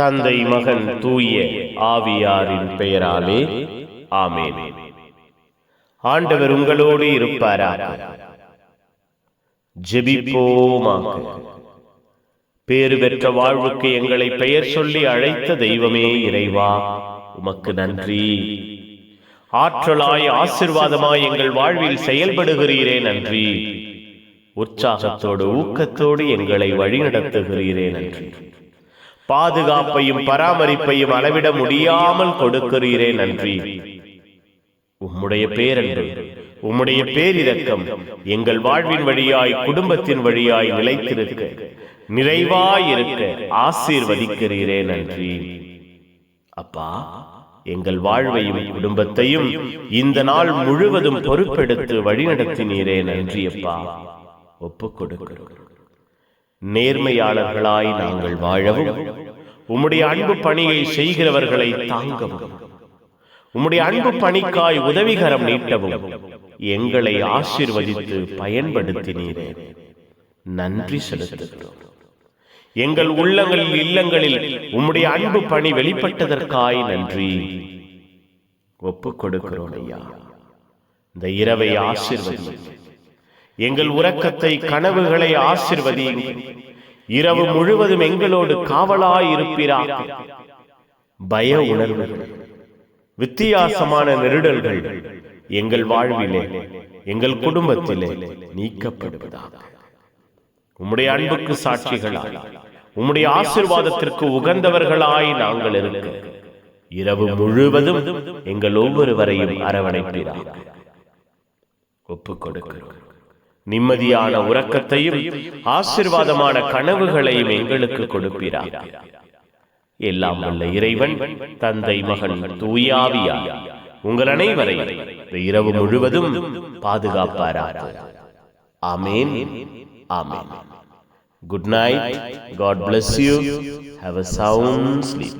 தந்தை மகன் தூய ஆவியாரின் பெயராலே. ஆமென். ஆண்டவர் உங்களோடு இருப்பாராக. ஜெபிப்போமாக. பேறு பெற்ற வாழ்வுக்கு எங்களை பெயர் சொல்லி அழைத்த தெய்வமே இறைவா உமக்கு நன்றி. ஆற்றலாய் ஆசிர்வாதமாய் எங்கள் வாழ்வில் செயல்படுகிறீரே நன்றி. உற்சாகத்தோடு ஊக்கத்தோடு எங்களை வழிநடத்துகிறீரே நன்றி. பாதுகாப்பையும் பராமரிப்பையும் அளவிட முடியாமல் கொடுக்கிறீரே நன்றி. உம்முடைய பேரன்பு உம்முடைய பேரிரக்கம் எங்கள் வாழ்வின் வழியாய் குடும்பத்தின் வழியாய் நிலைத்திருக்க நிறைவாய் இருக்க ஆசீர்வதிக்கிறீரே நன்றி. அப்பா எங்கள் வாழ்வையும் குடும்பத்தையும் இந்த நாள் முழுவதும் பொறுப்பெடுத்து வழிநடத்தினீரே நன்றி அப்பா. ஒப்புக் கொடுக்கிறோம். நேர்மையாளர்களாய் நாங்கள் வாழவும் உம்முடைய அன்பு பணியை செய்கிறவர்களை தாங்கவும் உம்முடைய அன்பு பணிக்காய் உதவிகரம் நீட்டவும் எங்களை ஆசீர்வதித்து பயன்படுத்தினீரே. நன்றி செலுத்துகிறோம். எங்கள் உள்ளங்களில் இல்லங்களில் உம்முடைய அன்பு பணி வெளிப்பட்டதற்காய் நன்றி ஒப்புக் கொடுக்கிறோம் ஐயா. இந்த இரவை ஆசீர்வதி எங்கள் உறக்கத்தை கனவுகளை ஆசிர்வதியுங்கள் இரவு முழுவதும் எங்களோடு காவலாய் இருப்பீராக பய உணர்வுகள். வித்தியாசமான நெருடல்கள் எங்கள் வாழ்விலே எங்கள் குடும்பத்திலே நீக்கப்படுவதாக. உம்முடைய அன்புக்கு சாட்சிகளாய் உம்முடைய ஆசிர்வாதத்திற்கு உகந்தவர்களாய் நாங்கள் இருக்க. இரவு முழுவதும் எங்கள் ஒவ்வொருவரையும் அரவணைப்பீராக. ஒப்புக் கொடுக்கிறோம் நிம்மதியான உறக்கத்தையும் ஆசிர்வாதமான கனவுகளையும் எங்களுக்கு கொடுப்பீராக எல்லாம் வல்ல இறைவன் தந்தை மகன் தூயாவியா. உங்கள் அனைவரை இரவு முழுவதும் பாதுகாப்பாராக. ஆமேன். ஆமேன். Good night God bless you have a sound sleep.